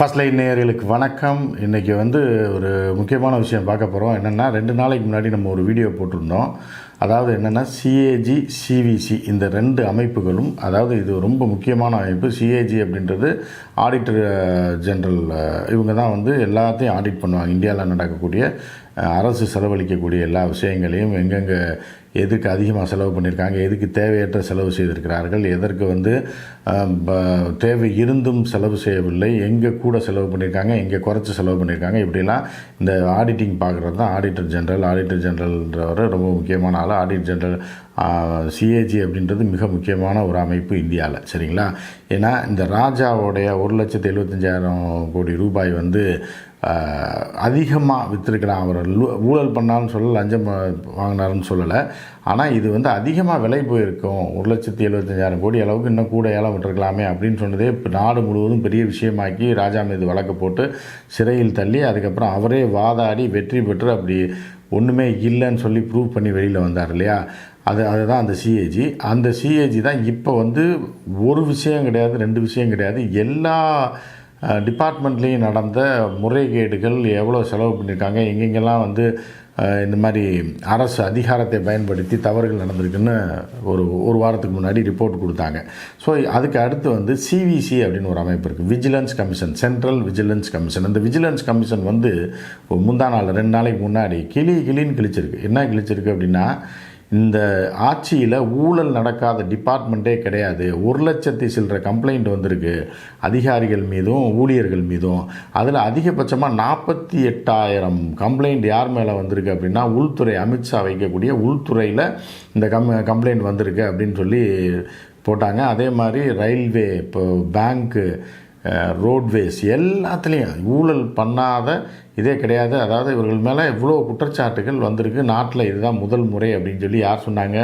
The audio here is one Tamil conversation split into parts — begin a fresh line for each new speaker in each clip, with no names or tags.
ஃபர்ஸ்ட் லைன் நேயர்களுக்கு வணக்கம். இன்றைக்கி வந்து ஒரு முக்கியமான விஷயம் பார்க்க போகிறோம் என்னென்னா ரெண்டு நாளைக்கு முன்னாடி நம்ம ஒரு வீடியோ போட்டிருந்தோம். அதாவது என்னென்னா சிஏஜி சிவிசி இந்த ரெண்டு அமைப்புகளும் அதாவது இது ரொம்ப முக்கியமான அமைப்பு. சிஏஜி அப்படின்றது ஆடிட்டர் ஜென்ரல் இவங்க தான் வந்து எல்லாத்தையும் ஆடிட் பண்ணுவாங்க. இந்தியாவில் நடக்கக்கூடிய அரசு செலவழிக்கக்கூடிய எல்லா விஷயங்களையும் எங்கெங்கே எதுக்கு அதிகமாக செலவு பண்ணியிருக்காங்க எதுக்கு தேவையற்ற செலவு செய்திருக்கிறார்கள் எதற்கு வந்து தேவை இருந்தும் செலவு செய்யவில்லை எங்கே கூட செலவு பண்ணியிருக்காங்க எங்கே குறைச்சி செலவு பண்ணியிருக்காங்க இப்படிலாம் இந்த ஆடிட்டிங் பார்க்குறது தான் ஆடிட்டர் ஜென்ரல் ஆடிட்டர் ஜென்ரல்ன்றவர் ரொம்ப முக்கியமான ஆள். ஆடிட் ஜென்ரல் சிஏஜி அப்படின்றது மிக முக்கியமான ஒரு அமைப்பு இந்தியாவில் சரிங்களா? ஏன்னா இந்த ராஜாவோடைய ஒரு லட்சத்து எழுபத்தஞ்சாயிரம் கோடி ரூபாய் வந்து அதிகமாக விற்றுருக்கலாம் அவர். ஊழல் பண்ணாலும் சொல்லலை லஞ்சம் வாங்கினாருன்னு சொல்லலை. ஆனால் இது வந்து அதிகமாக விலை போயிருக்கும். ஒரு லட்சத்தி எழுபத்தஞ்சாயிரம் கோடி அளவுக்கு இன்னும் கூட ஏலம் விட்டுருக்கலாமே அப்படின்னு சொன்னதே இப்போ நாடு முழுவதும் பெரிய விஷயமாக்கி ராஜா மீது வழக்கு போட்டு சிறையில் தள்ளி அதுக்கப்புறம் அவரே வாதாடி வெற்றி பெற்று அப்படி ஒன்றுமே இல்லைன்னு சொல்லி ப்ரூவ் பண்ணி வெளியில் வந்தார் இல்லையா? அது அதுதான் அந்த சிஏஜி அந்த சிஏஜி தான் இப்போ வந்து ஒரு விஷயம் கிடையாது ரெண்டு விஷயம் கிடையாது. எல்லா டிபார்ட்மெண்ட்லேயும் நடந்த முறைகேடுகள் எவ்வளோ செலவு பண்ணியிருக்காங்க எங்கெங்கெல்லாம் வந்து இந்த மாதிரி அரசு அதிகாரத்தை பயன்படுத்தி தவறுகள் நடந்திருக்குன்னு ஒரு ஒரு வாரத்துக்கு முன்னாடி ரிப்போர்ட் கொடுத்தாங்க. ஸோ அதுக்கு அடுத்து வந்து சிவிசி அப்படின்னு ஒரு அமைப்பு இருக்குது vigilance commission central vigilance commission அந்த விஜிலன்ஸ் கமிஷன் வந்து முந்தா நாள் ரெண்டு நாளைக்கு முன்னாடி கிளி கிளின்னு கிழிச்சிருக்கு. என்ன கிழிச்சிருக்கு அப்படின்னா இந்த ஆட்சியில் ஊழல் நடக்காத டிபார்ட்மெண்ட்டே கிடையாது. ஒரு லட்சத்தி சில்லற கம்ப்ளைண்ட் வந்திருக்கு. அதிகாரிகள் மீதும் ஊழியர்கள் மீதும். அதில் அதிகபட்சமாக நாற்பத்தி எட்டாயிரம் கம்ப்ளைண்ட் யார் மேலே வந்திருக்கு அப்படின்னா உள்துறை அமித்ஷா வைக்கக்கூடிய உள்துறையில் இந்த கம் கம்ப்ளைண்ட் வந்திருக்கு அப்படின்னு சொல்லி போட்டாங்க. அதே மாதிரி ரயில்வே இப்போ பேங்க்கு ரோட்வேஸ் எல்லாத்துலேயும் ஊழல் பண்ணாத இதே கிடையாது. அதாவது இவர்கள் மேலே இவ்வளோ குற்றச்சாட்டுகள் வந்திருக்கு. நாட்டில் இதுதான் முதல் முறை அப்படின்னு சொல்லி யார் சொன்னாங்க?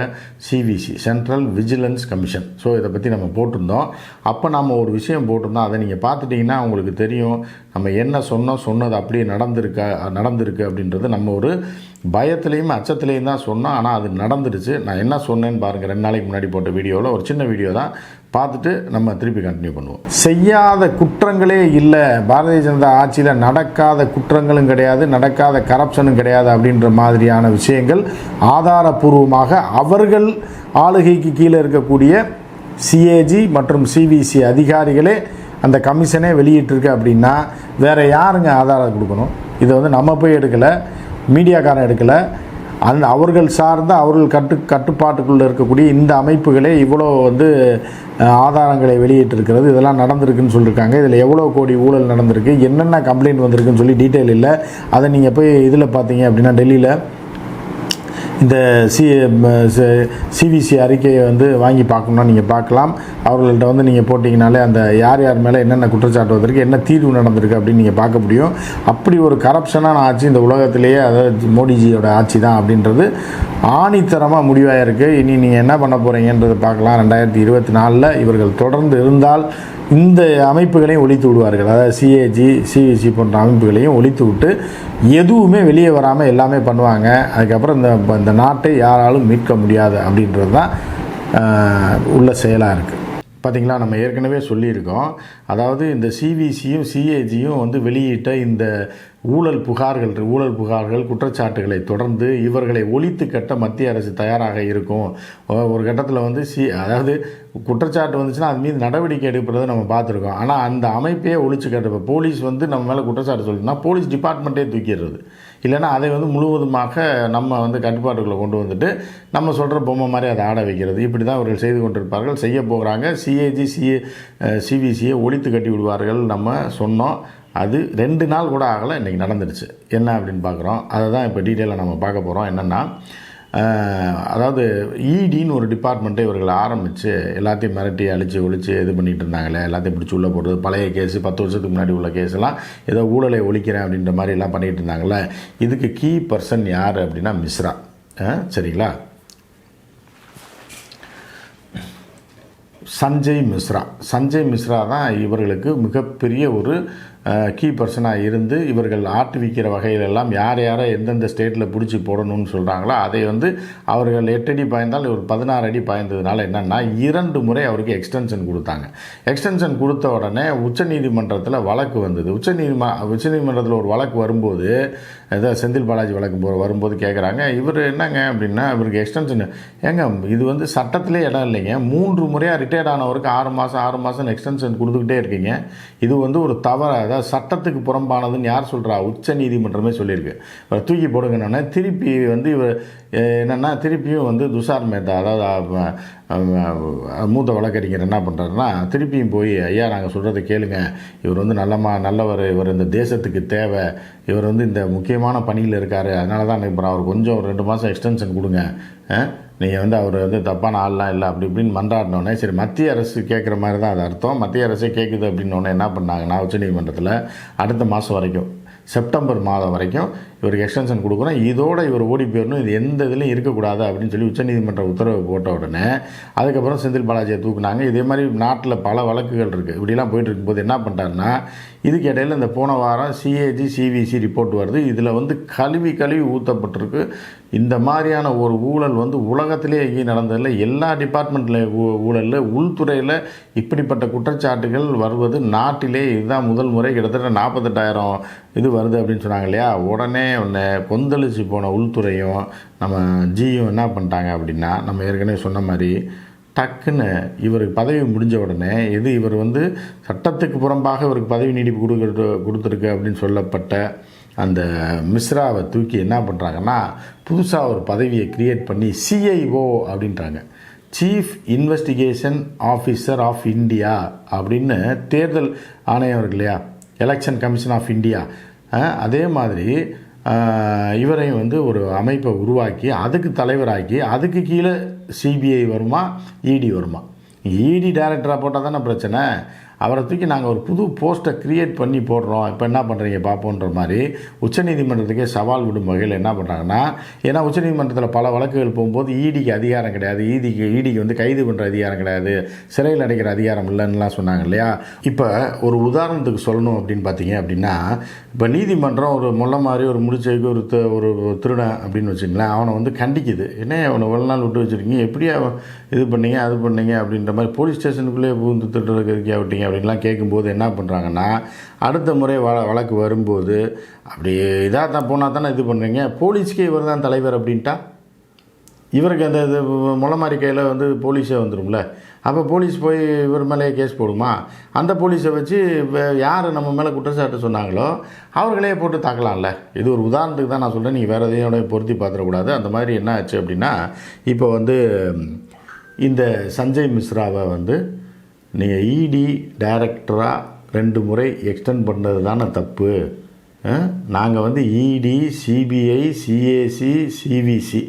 C V C central vigilance commission so இதை பற்றி நம்ம போட்டிருந்தோம். அப்போ நம்ம ஒரு விஷயம் போட்டிருந்தோம். அதை நீங்கள் பார்த்துட்டிங்கன்னா உங்களுக்கு தெரியும். நம்ம என்ன சொன்னோம் சொன்னது அப்படியே நடந்திருக்கா நடந்திருக்கு அப்படின்றது நம்ம ஒரு பயத்துலேயும் அச்சத்துலேயும் தான் சொன்னோம். ஆனால் அது நடந்துருச்சு. நான் என்ன சொன்னேன்னு பாருங்கள் ரெண்டு நாளைக்கு முன்னாடி போட்ட வீடியோவில் ஒரு சின்ன வீடியோ தான். பார்த்துட்டு நம்ம திருப்பி கண்டினியூ பண்ணுவோம். செய்யாத குற்றங்களே இல்லை. பாரதிய ஜனதா ஆட்சியில் நடக்காத குற்றம் குற்றங்களும் கிடையாது நடக்காத கரப்ஷனும் கிடையாது அப்படின்ற மாதிரியான விஷயங்கள் ஆதாரபூர்வமாக அவர்கள் ஆளுகைக்கு கீழே இருக்கக்கூடிய சிஏஜி மற்றும் சிவிசி அதிகாரிகளே அந்த கமிஷனே வெளியிட்டிருக்கு அப்படின்னா வேறு யாருங்க ஆதாரம் கொடுக்கணும்? இதை வந்து நம்ம போய் எடுக்கலை மீடியாக்காரன் எடுக்கலை அந்த அவர்கள் சார்ந்த அவர்கள் கட்டு கட்டுப்பாட்டுக்குள்ளே இருக்கக்கூடிய இந்த அமைப்புகளே இவ்வளோ வந்து ஆதாரங்களை வெளியிட்டிருக்கிறது. இதெல்லாம் நடந்திருக்குன்னு சொல்லியிருக்காங்க இதில் எவ்வளோ கோடி ஊழல் நடந்திருக்கு? என்னென்ன கம்ப்ளைண்ட் வந்திருக்குன்னு சொல்லி டீட்டெயில் இல்லை. அதை நீங்கள் போய் இதில் பார்த்தீங்க அப்படின்னா டெல்லியில் இந்த சி சிவிசி அறிக்கையை வந்து வாங்கி பார்க்கணும்னா நீங்கள் பார்க்கலாம். அவர்கள்ட்ட வந்து நீங்கள் போட்டிங்கனாலே அந்த யார் யார் மேலே என்னென்ன குற்றச்சாட்டு வந்திருக்கு என்ன தீர்வு நடந்திருக்கு அப்படின்னு நீங்கள் பார்க்க முடியும். அப்படி ஒரு கரப்ஷனான ஆட்சி இந்த உலகத்திலேயே அதாவது மோடிஜியோட ஆட்சி தான் அப்படின்றது ஆணித்தரமாக முடிவாக இருக்குது இனி நீங்கள் என்ன பண்ண போகிறீங்கன்றதை பார்க்கலாம். ரெண்டாயிரத்தி இருபத்தி நாலில் இவர்கள் தொடர்ந்து இருந்தால் இந்த அமைப்புகளையும் ஒழித்து விடுவார்கள். அதாவது சிஏஜி சிவிசி போன்ற அமைப்புகளையும் ஒழித்து விட்டு எதுவுமே வெளியே வராமல் எல்லாமே பண்ணுவாங்க. அதுக்கப்புறம் இந்த இந்த நாட்டை யாராலும் மீட்க முடியாது அப்படின்றது தான் உள்ள செயலாக இருக்குது பார்த்தீங்களா நம்ம ஏற்கனவே சொல்லியிருக்கோம். அதாவது இந்த சிவிசியும் சிஏஜியும் வந்து வெளியிட்ட இந்த ஊழல் புகார்கள் ஊழல் புகார்கள் குற்றச்சாட்டுகளை தொடர்ந்து இவர்களை ஒழித்து கட்ட மத்திய அரசு தயாராக இருக்கும். ஒரு கட்டத்தில் வந்து சி அதாவது குற்றச்சாட்டு வந்துச்சுன்னா அது மீது நடவடிக்கை எடுக்கிறத நம்ம பார்த்துருக்கோம். ஆனால் அந்த அமைப்பையே ஒழிச்சு கட்ட போலீஸ் வந்து நம்ம மேலே குற்றச்சாட்டு சொல்லணும்னா போலீஸ் டிபார்ட்மெண்ட்டே தூக்கிடுறது. இல்லைன்னா அதை வந்து முழுவதுமாக நம்ம வந்து கட்டுப்பாட்டுக்குள்ளே கொண்டு வந்துட்டு நம்ம சொல்கிற பொம்மை மாதிரி அதை ஆட வைக்கிறது. இப்படி தான் அவர்கள் செய்து கொண்டிருப்பார்கள். செய்ய போகிறாங்க. சிஏஜி சிஏ சிபிசியை ஒழித்து கட்டி விடுவார்கள் நம்ம சொன்னோம். அது ரெண்டு நாள் கூட ஆகலை இன்றைக்கி நடந்துடுச்சு. என்ன அப்படின்னு பார்க்குறோம். அதை தான் இப்போ டீட்டெயிலாக நம்ம பார்க்க போகிறோம் என்னென்னா அதாவது இடின்னு ஒரு டிபார்ட்மெண்ட்டை இவர்கள் ஆரம்பித்து எல்லாத்தையும் மிரட்டி அழித்து ஒழித்து இது பண்ணிகிட்டு இருந்தாங்களே எல்லாத்தையும் பிடிச்சி உள்ளே போடுறது பழைய கேஸு பத்து வருஷத்துக்கு முன்னாடி உள்ள கேஸ்லாம் ஏதோ ஊழலை ஒழிக்கிறேன் அப்படின்ற மாதிரி எல்லாம் பண்ணிகிட்டு இருந்தாங்களே இதுக்கு கீ பர்சன் யார் அப்படின்னா மிஸ்ரா. சரிங்களா? சஞ்சய் மிஸ்ரா. சஞ்சய் மிஸ்ரா தான் இவர்களுக்கு மிகப்பெரிய ஒரு கீ பர்சனாக இருந்து இவர்கள் ஆட்டுவிக்கிற வகையிலெல்லாம் யார் யாரை எந்தெந்த ஸ்டேட்டில் பிடிச்சி போடணும்னு சொல்கிறாங்களோ அதை வந்து அவர்கள் எட்டு அடி பாய்ந்தால் ஒரு பதினாறு அடி பாய்ந்ததுனால என்னென்னா இரண்டு முறை அவருக்கு எக்ஸ்டென்ஷன் கொடுத்தாங்க. எக்ஸ்டென்ஷன் கொடுத்த உடனே உச்சநீதிமன்றத்தில் வழக்கு வந்தது. உச்சநீதிம உச்சநீதிமன்றத்தில் ஒரு வழக்கு வரும்போது ஏதோ செந்தில் பாலாஜி வழக்கு போ வரும்போது கேட்குறாங்க இவர் என்னங்க அப்படின்னா இவருக்கு எக்ஸ்டென்ஷன் ஏங்க இது வந்து சட்டத்திலே இடம் இல்லைங்க. மூன்று முறையாக ரிட்டையர்ட் ஆனவருக்கு ஆறு மாதம் ஆறு மாதம் எக்ஸ்டென்ஷன் கொடுத்துக்கிட்டே இருக்கீங்க. இது வந்து ஒரு தவறாக அதாவது சட்டத்துக்கு புறம்பானதுன்னு யார் சொல்கிறா உச்ச நீதிமன்றமே சொல்லியிருக்கு. இவரை தூக்கி போடுங்கன்னா திருப்பி வந்து இவர் என்னென்னா திருப்பியும் வந்து துஷார் மேத்தா அதாவது மூத்த வழக்கறிஞர் என்ன பண்ணுறாருன்னா திருப்பியும் போய் ஐயா நாங்கள் சொல்கிறத கேளுங்க. இவர் வந்து நல்லமா நல்லவர். இவர் இந்த தேசத்துக்கு தேவை. இவர் வந்து இந்த முக்கியமான பணியில் இருக்கார். அதனால தான் இப்போ அவர் கொஞ்சம் ஒரு ரெண்டு மாதம் எக்ஸ்டென்ஷன் கொடுங்க. நீங்கள் வந்து அவர் வந்து தப்பான ஆள்லாம் இல்லை. அப்படி இப்படின்னு மன்றாடினோடனே சரி மத்திய அரசு கேட்குற மாதிரி தான் அது அர்த்தம். மத்திய அரசே கேட்குது அப்படின்னோடனே என்ன பண்ணாங்கன்னா உச்சநீதிமன்றத்தில் அடுத்த மாதம் வரைக்கும் செப்டம்பர் மாதம் வரைக்கும் இவருக்கு எக்ஸ்டென்ஷன் கொடுக்குறோம். இதோட இவர் ஓடி போயிடணும் இது எந்த இதுலையும் இருக்கக்கூடாது அப்படின்னு சொல்லி உச்சநீதிமன்ற உத்தரவு போட்ட உடனே அதுக்கப்புறம் செந்தில் பாலாஜியை தூக்குனாங்க. இதே மாதிரி நாட்டில் பல வழக்குகள் இருக்குது இப்படிலாம் போயிட்டு இருக்கும்போது என்ன பண்ணுறாருன்னா இதுக்கு இடையில இந்த போன வாரம் சிஏஜி சிவிசி ரிப்போர்ட் வருது. இதில் வந்து கழுவி கழுவி ஊற்றப்பட்டிருக்கு இந்த மாதிரியான ஒரு ஊழல் வந்து உலகத்திலே எங்கேயும் நடந்ததில்லை. எல்லா டிபார்ட்மெண்ட்டில் ஊழலில் உள்துறையில் இப்படிப்பட்ட குற்றச்சாட்டுகள் வருவது நாட்டிலே இதுதான் முதல் முறை. கிட்டத்தட்ட நாற்பத்தெட்டாயிரம் இது வருது அப்படின்னு சொன்னாங்க இல்லையா? உடனே ஒன்று கொந்தளிச்சு போன உள்துறையும் நம்ம ஜியும் என்ன பண்ணிட்டாங்க அப்படின்னா நம்ம ஏற்கனவே சொன்ன மாதிரி டக்குன்னு இவருக்கு பதவி முடிஞ்ச உடனே எது இவர் வந்து சட்டத்துக்கு புறம்பாக இவருக்கு பதவி நீடிப்பு கொடுக்க கொடுத்துருக்கு அப்படின்னு சொல்லப்பட்ட அந்த மிஸ்ராவை தூக்கி என்ன பண்ணுறாங்கன்னா புதுசாக ஒரு பதவியை கிரியேட் பண்ணி சிஐஓ அப்படின்றாங்க. Chief investigation officer of India அப்படின்னு தேர்தல் ஆணையம் இருக்கு இல்லையா? எலெக்ஷன் கமிஷன் ஆஃப் இந்தியா அதே மாதிரி இவரையும் வந்து ஒரு அமைப்பை உருவாக்கி அதுக்கு தலைவராக்கி அதுக்கு கீழே சிபிஐ வருமா இடி வருமா? இடி டைரக்டராக போட்டால் தானே பிரச்சனை. அவரை தூக்கி நாங்கள் ஒரு புது போஸ்ட்டை க்ரியேட் பண்ணி போடுறோம். இப்போ என்ன பண்ணுறீங்க பார்ப்போன்ற மாதிரி உச்சநீதிமன்றத்துக்கே சவால் விடும் வகையில் என்ன பண்ணுறாங்கன்னா ஏன்னா உச்சநீதிமன்றத்தில் பல வழக்குகள் போகும்போது ஈடிக்கு அதிகாரம் கிடையாது. ஈடிக்கு ஈடிக்கு வந்து கைது பண்ணுற அதிகாரம் கிடையாது. சிறையில் அடைக்கிற அதிகாரம் இல்லைன்னுலாம் சொன்னாங்க இல்லையா? இப்போ ஒரு உதாரணத்துக்கு சொல்லணும் அப்படின்னு பார்த்தீங்க அப்படின்னா இப்போ நீதிமன்றம் ஒரு முள்ள மாதிரி ஒரு முடிச்சைக்கு ஒரு ஒரு திருடன் அப்படின்னு வச்சுங்களேன் அவனை வந்து கண்டிக்குது. என்ன அவனை ஒரு நாள் விட்டு வச்சுருக்கீங்க. எப்படி அவன் இது பண்ணீங்க அது பண்ணீங்க அப்படின்ற மாதிரி போலீஸ் ஸ்டேஷனுக்குள்ளேயே பூந்து திருடுறதுக்கு விட்டீங்க. அப்படின்லாம் கேட்கும்போது என்ன பண்ணுறாங்கன்னா அடுத்த முறை வ வழக்கு வரும்போது அப்படி இதாக தான் போனால் தானே இது பண்ணுறீங்க போலீஸ்க்கே இவர் தான் தலைவர் அப்படின்ட்டா? இவருக்கு அந்த இது முளை மாதிரி கையில் வந்து போலீஸே வந்துடும்ல அப்போ போலீஸ் போய் இவர் மேலே கேஸ் போடுமா? அந்த போலீஸை வச்சு யார் நம்ம மேலே குற்றச்சாட்டு சொன்னாங்களோ அவர்களே போட்டு தாக்கலாம்ல. இது ஒரு உதாரணத்துக்கு தான் நான் சொல்கிறேன் நீங்கள் வேறு எதையோட பொருத்தி பார்த்துடக்கூடாது. அந்த மாதிரி என்ன ஆச்சு அப்படின்னா இப்போ வந்து இந்த சஞ்சய் மிஸ்ராவை வந்து நீங்கள் இடி டைரக்டராக ரெண்டு முறை எக்ஸ்டெண்ட் பண்ணது தானே தப்பு. நாங்கள் வந்து E D C B I C A C C V C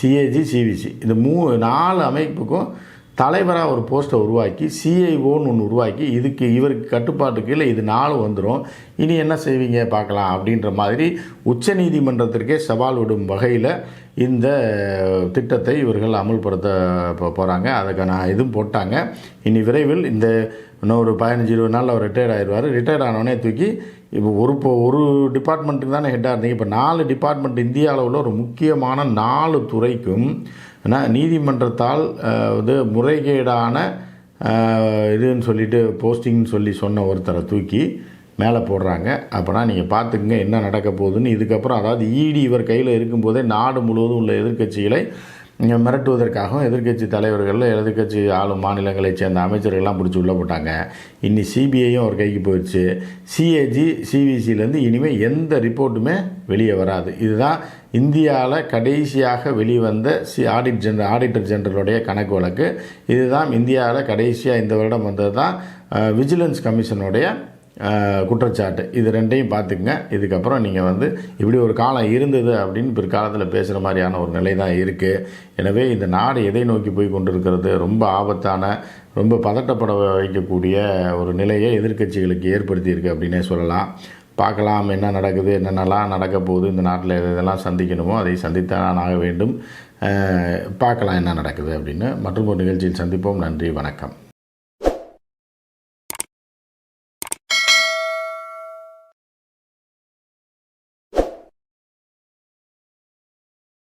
C A G C V C இந்த மூ நாலு அமைப்புக்கும் தலைவராக ஒரு போஸ்ட்டை உருவாக்கி சிஐஓன்னு ஒன்று உருவாக்கி இதுக்கு இவருக்கு கட்டுப்பாட்டு கீழே இது நாளும் வந்துடும் இனி என்ன செய்வீங்க பார்க்கலாம் அப்படின்ற மாதிரி உச்சநீதிமன்றத்திற்கே சவால் விடும் வகையில் இந்த திட்டத்தை இவர்கள் அமல்படுத்த போகிறாங்க அதுக்கான இதுவும் போட்டாங்க. இனி விரைவில் இந்த இன்னும் ஒரு பதினஞ்சு இருபது நாளில் அவர் ரிட்டையர்ட் ஆயிடுவார் ரிட்டையர்ட் ஆனோடனே தூக்கி இப்போ ஒரு இப்போ ஒரு டிபார்ட்மெண்ட்டுக்கு தானே ஹெட்டாக இருந்தீங்க. இப்போ நாலு டிபார்ட்மெண்ட் இந்தியாவில் உள்ள ஒரு முக்கியமான நாலு துறைக்கும் நீதிமன்றத்தால் வந்து இது முறைகேடான இதுன்னு சொல்லிட்டு போஸ்டிங்னு சொல்லி சொன்ன ஒருத்தரை தூக்கி மேலே போடுறாங்க. அப்போனா நீங்கள் பார்த்துக்குங்க என்ன நடக்க போகுதுன்னு. இதுக்கப்புறம் அதாவது ஈடி இவர் கையில் இருக்கும்போதே நாடு முழுவதும் உள்ள எதிர்க்கட்சிகளை மிரட்டுவதற்காகவும் எதிர்க்கட்சி தலைவர்கள் எதிர்க்கட்சி ஆளும் மாநிலங்களைச் சேர்ந்த அமைச்சர்கள்லாம் பிடிச்சி உள்ளே போட்டாங்க. இன்னி சிபிஐயும் ஒரு கைக்கு போயிடுச்சு. சிஏஜி சிவிசிலேருந்து இனிமேல் எந்த ரிப்போர்ட்டுமே வெளியே வராது. இதுதான் இந்தியாவில் கடைசியாக வெளிவந்த சி ஆடிட் ஜென்ரல் ஆடிட்டர் ஜெனரலுடைய கணக்கு வழக்கு. இதுதான் இந்தியாவில் கடைசியாக இந்த வருடம் வந்தது தான் விஜிலன்ஸ் கமிஷனுடைய குற்றச்சாட்டு. இது ரெண்டையும் பார்த்துக்குங்க. இதுக்கப்புறம் நீங்கள் வந்து இப்படி ஒரு காலம் இருந்தது அப்படின்னு பிற்காலத்தில் பேசுகிற மாதிரியான ஒரு நிலை தான் இருக்குது எனவே இந்த நாடு எதை நோக்கி போய் கொண்டிருக்கிறது ரொம்ப ஆபத்தான ரொம்ப பதட்டப்பட வைக்கக்கூடிய ஒரு நிலையை எதிர்க்கட்சிகளுக்கு ஏற்படுத்தியிருக்கு அப்படின்னே சொல்லலாம். பார்க்கலாம் என்ன நடக்குது என்னென்னலாம் நடக்க போகுது இந்த நாட்டில் எது எதெல்லாம் சந்திக்கணுமோ அதை சந்தித்தான் ஆக வேண்டும். பார்க்கலாம் என்ன நடக்குது அப்படின்னு. மற்றும் ஒரு நிகழ்ச்சியில் சந்திப்போம். நன்றி வணக்கம்.